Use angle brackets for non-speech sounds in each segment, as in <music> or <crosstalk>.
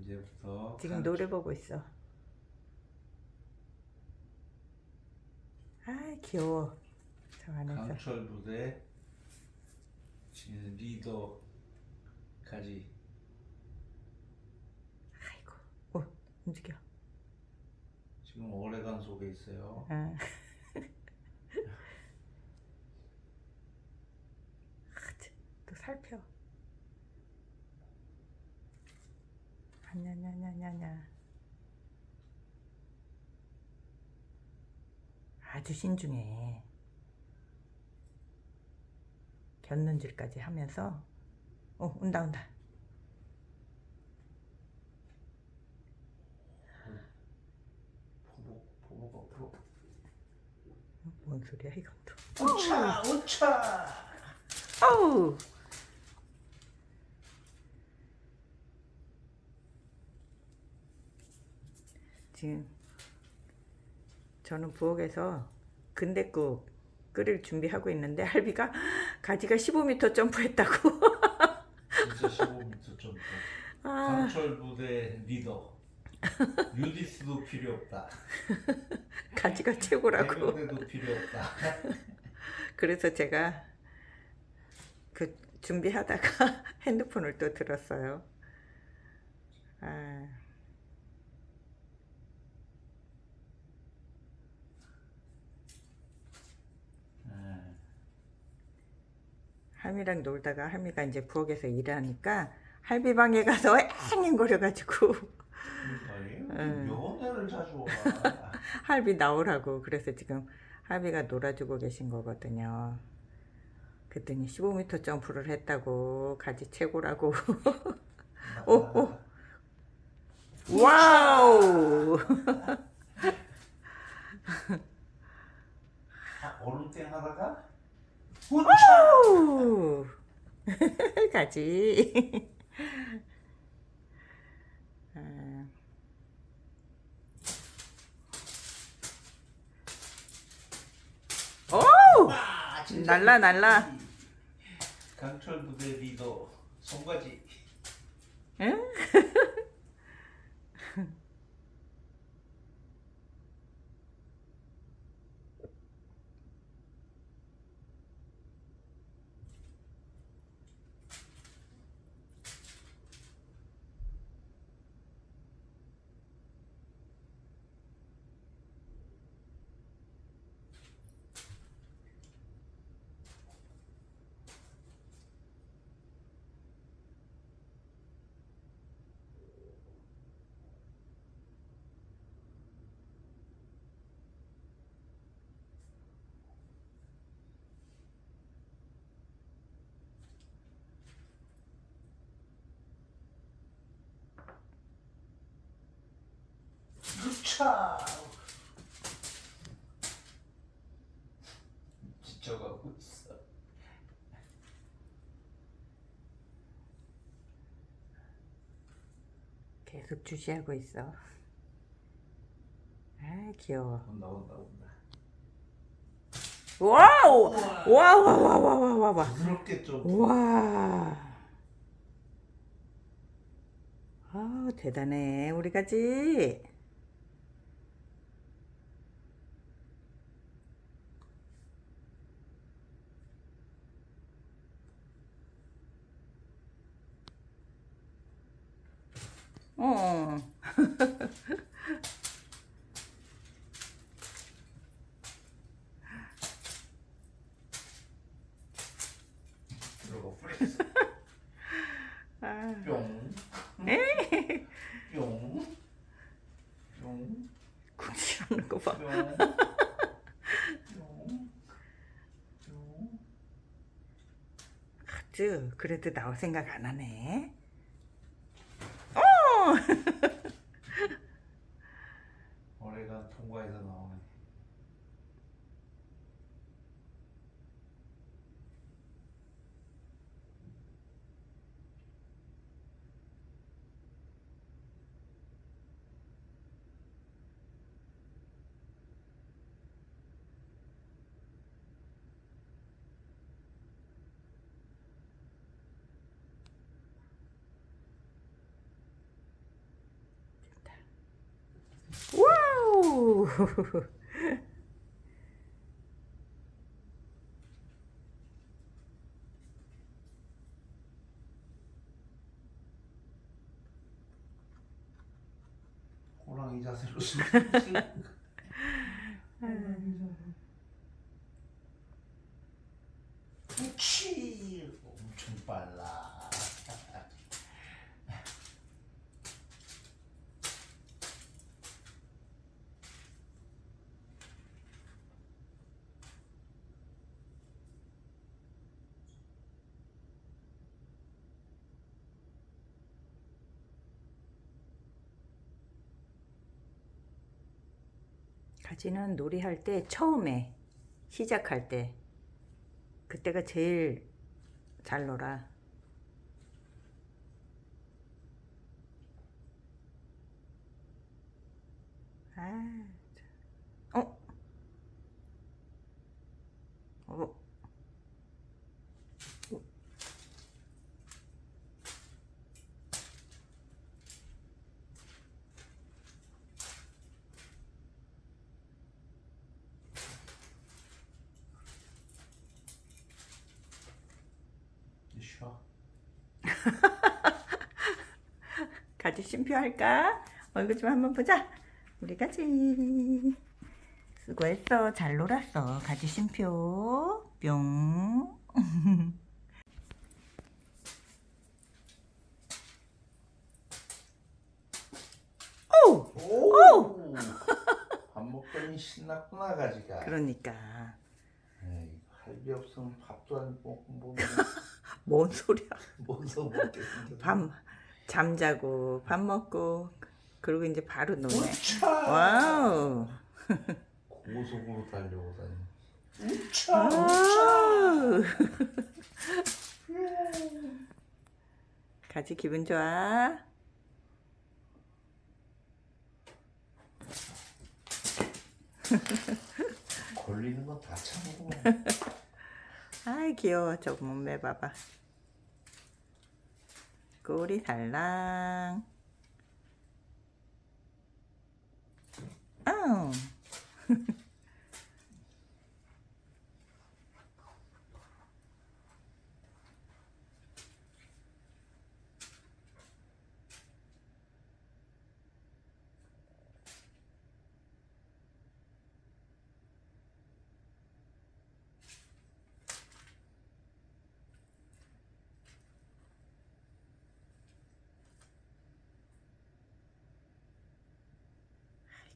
이제부터 지금 노래 보고 있어. 아 귀여워. 저 안에서. 강철 부대 지금 리더까지 아이고. 오 움직여. 지금 오래간 속에 있어요. 아. <laughs> 또 살펴. 냐냐냐냐냐. 아주 신중해. 곁눈질까지 하면서, 어, 온다, 온다. 뭔 소리야, 이건 또. 우차 우차. 어우! 지금 저는 부엌에서 근대국 끓일 준비하고 있는데 할비가 가지가 15m 점프했다고. 진짜 15m 점프. <laughs> 아, 강철 부대 리더. 유디스도 필요 없다. <laughs> 가지가 최고라고. 해병대도 필요 없다. <laughs> 그래서 제가 그 준비하다가 핸드폰을 또 들었어요. 아. 할미랑 놀다가 할미가 이제 부엌에서 일하니까 할미 방에 가서 앵앵거려가지고 면회를 <laughs> 자주 와. <laughs> 할비 나오라고 그래서 지금 할비가 놀아주고 계신 거거든요. 그랬더니 15m 점프를 했다고 가지 최고라고. <laughs> 오, 오. 와우! 아, 얼음땡 하다가 오! <laughs> 가지. 아. 오! 아, 진짜 날라, 날라. 강철 부대 리더 송가지. 응? <laughs> 유 차. 지쳐가고 있어. 계속 주시하고 있어. 아, 귀여워. 온다 온다 온다. 와우! 와우, 와우, 와우, 와우, 와우, 와우. 부드럽게 좀. 와. 아, 대단해. 우리 가지. 어. 들어가 프레스. 아. 뿅. 뿅. 뿅. 궁시렁는 거 봐. 뿅. 뿅. 뿅. 하트. 그래도 나올 생각 안 하네. 호랑이 자세로 숨. 그치 엄청 빨라. 가지는 놀이할 때 처음에 시작할 때 그때가 제일 잘 놀아. 아, 참. 어? 어? 쉬어. 가지 <laughs> 심표할까? 얼굴 좀 한번 보자. 우리 가지. 수고했어. 잘 놀았어. 가지 심표. 뿅. 오! 오! 밥 먹더니 신났구나 가지가. 그러니까 에이, 할비 없으면 밥도 안 먹고 뭐 <laughs> 뭔 소리야? 뭐서 먹겠는데. 밤 잠자고 밥 먹고 그리고 이제 바로 노네. 우차! 와우. 고속으로 달려오다니. 우차! 와우. 우차! 가지 기분 좋아? 걸리는 건 다 참고. <laughs> 아이 귀여워. 저 몸매 봐봐. 꼬리 달랑. 응. 아이 <laughs>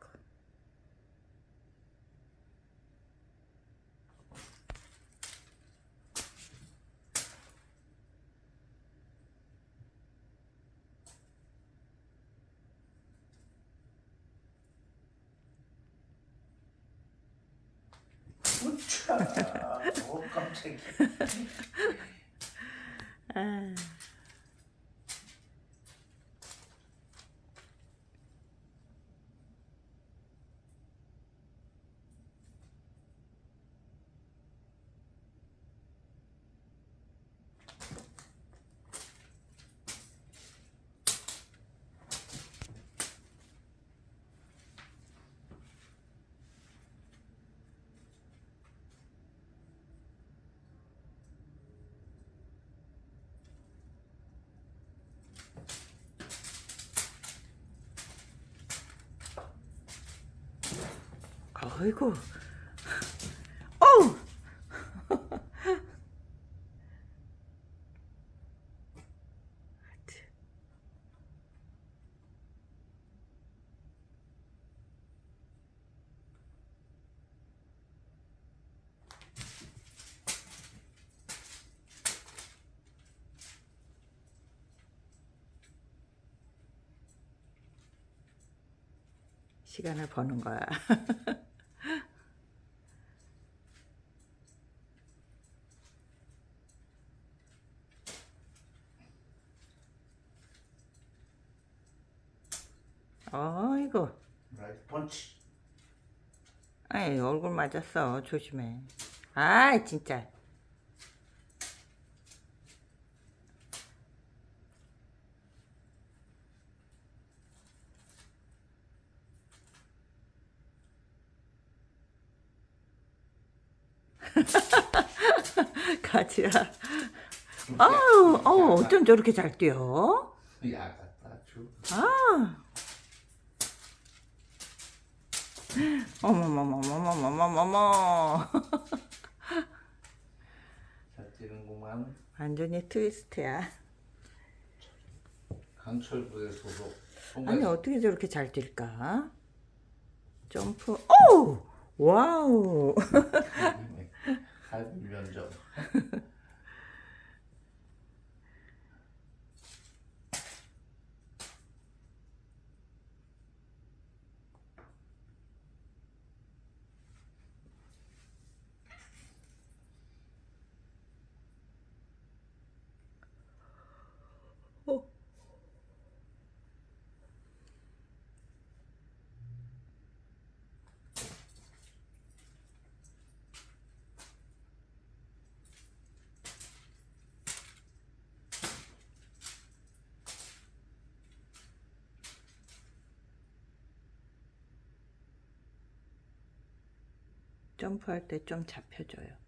고. 우차! 어 깜짝이야. 아. 아이고. <laughs> 어우. <laughs> 시간을 버는 거야. <laughs> 얼굴 맞았어. 조심해. 아, 진짜. <laughs> 가지야. 아우, 어, 어쩜 저렇게 잘 뛰어? 야, 아. 어머머머머머머머머머. 잘 뛰는구만. 완전히 트위스트야. 강철부의 소속. 아니 어떻게 저렇게 잘 뛸까? 점프. 오! 와우. 할비 면접. <laughs> 점프할 때 좀 잡혀줘요.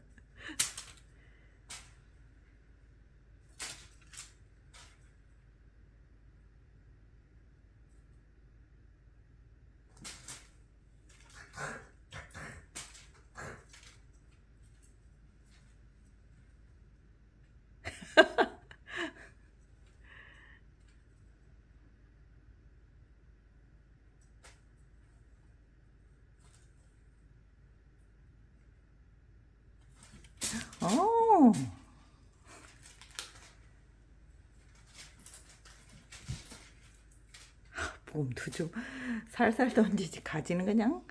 오. 몸도 좀 살살 던지지 가지는 그냥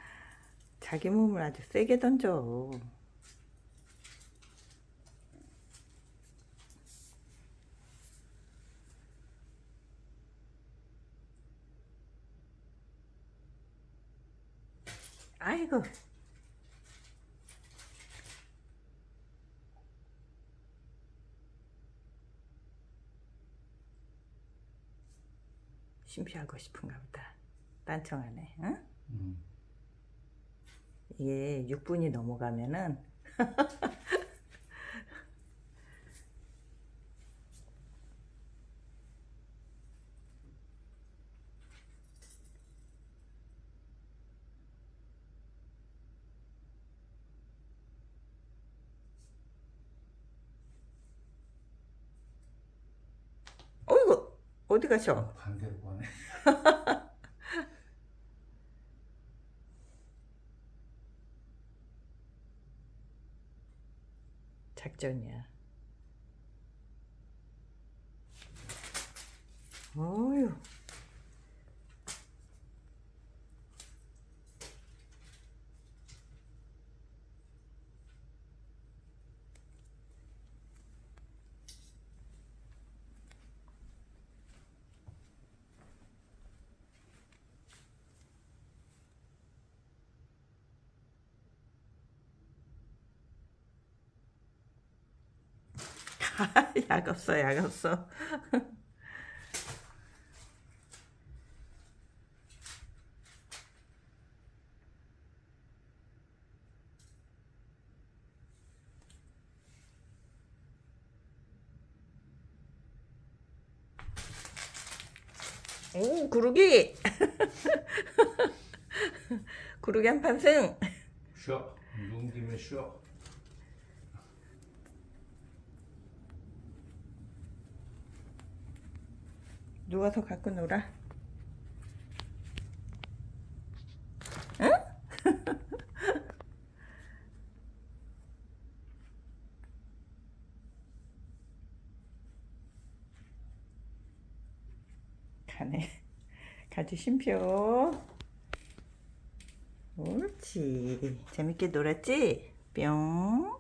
자기 몸을 아주 세게 던져. 아이고. 심피하고 싶은가 보다. 딴청하네. 응? 음. 이게 6분이 넘어가면은 <laughs> 어디 가셔? 반대로 가네. <laughs> 작전이야. 어휴. <laughs> 약 없어, 약 없어. <laughs> 오, 구르기! <laughs> 구르기 한 판 승! 쉬어. 눈 김에 쉬어. 더 갖고 놀아? <laughs> 가네. 가지 심표. 오. 그렇지. 재밌게 놀았지? 뿅.